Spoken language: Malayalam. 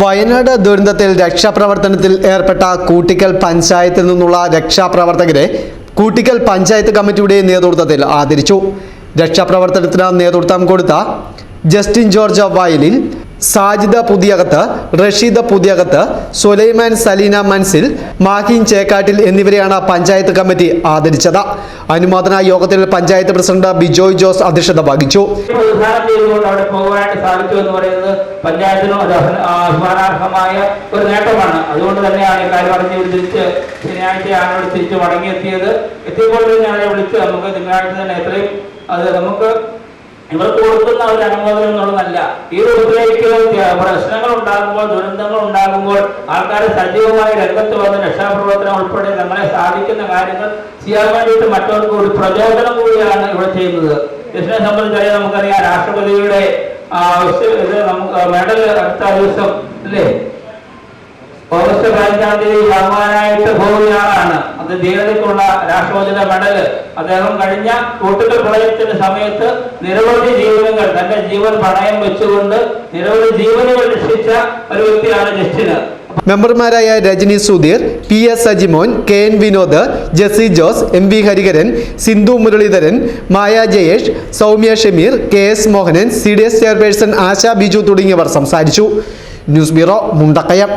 വയനാട് ദുരന്തത്തിൽ രക്ഷാപ്രവർത്തനത്തിൽ ഏർപ്പെട്ട കൂട്ടിക്കൽ പഞ്ചായത്തിൽ നിന്നുള്ള രക്ഷാപ്രവർത്തകരെ കൂട്ടിക്കൽ പഞ്ചായത്ത് കമ്മിറ്റിയുടെ നേതൃത്വത്തിൽ ആദരിച്ചു. രക്ഷാപ്രവർത്തനത്തിന് നേതൃത്വം കൊടുത്ത ജസ്റ്റിൻ ജോർജ് വയലിൽ സാജിദ പുതിയകത്ത് റഷീദ പുതിയകത്ത് സുലൈമാൻ സലീന മൻസിൽ മാഹിൻ ചേക്കാട്ടിൽ എന്നിവരെയാണ് പഞ്ചായത്ത് കമ്മിറ്റി ആദരിച്ചത്. അനുമോദന യോഗത്തിൽ പഞ്ചായത്ത് പ്രസിഡന്റ് ബിജോയ് ജോസ് അധ്യക്ഷത വഹിച്ചു. പഞ്ചായത്തിനും അഭിമാനാർഹമായ ഒരു നേട്ടമാണ്. അതുകൊണ്ട് തന്നെയാണ് ഇക്കാര്യം കാര്യം അറിഞ്ഞ് തിരിച്ച് ശനിയാഴ്ചയാണ് ഇവിടെ തിരിച്ച് മടങ്ങിയെത്തിയത്. എത്തിയപ്പോൾ തന്നെ അവരെ വിളിച്ച് നമുക്ക് തിങ്കളാഴ്ച തന്നെ എത്രയും അത് നമുക്ക് ഇവർക്ക് കൊടുക്കുന്ന ഒരു അനുമോദനം എന്നുള്ളതല്ല. ഈ രൂപത്തിലേക്ക് പ്രശ്നങ്ങൾ ഉണ്ടാകുമ്പോൾ ദുരന്തങ്ങൾ ഉണ്ടാകുമ്പോൾ ആൾക്കാർ സജീവമായി രംഗത്ത് വന്ന് രക്ഷാപ്രവർത്തനം ഉൾപ്പെടെ നമ്മളെ സാധിക്കുന്ന കാര്യങ്ങൾ ചെയ്യാൻ വേണ്ടിയിട്ട് മറ്റവർക്ക് ഒരു പ്രചോദനം കൂടിയാണ് ഇവിടെ ചെയ്യുന്നത്. കൃഷ്ണനെ സംബന്ധിച്ചറിയാം നമുക്കറിയാം രാഷ്ട്രപതിയുടെ നമുക്ക് മെഡൽ അടുത്ത ദിവസം അല്ലേ? ഓഗസ്റ്റ് പതിനഞ്ചാം തീയതി പോകുന്നയാളാണ് അത് ധീരതയ്ക്കുള്ള രാഷ്ട്രപതിയുടെ മെഡൽ. അദ്ദേഹം കഴിഞ്ഞ കൂട്ടുകൾ പ്രളയത്തിന്റെ സമയത്ത് നിരവധി ജീവനുകൾ തന്റെ ജീവൻ പണയം വെച്ചുകൊണ്ട് നിരവധി ജീവനുകൾ രക്ഷിച്ച ഒരു വ്യക്തിയാണ് ജസ്റ്റിന്. മെമ്പർമാരായ Rajani Sudheer P S Sajimon K N Vinod Jessy Jose M V Hariharan Sindhu Muraleedharan Maya Jayesh Soumya Shameer K S Mohanan C D S chairperson Asha Biju തുടങ്ങിയവർ സംസാരിച്ചു. News bureau Mundakkayam.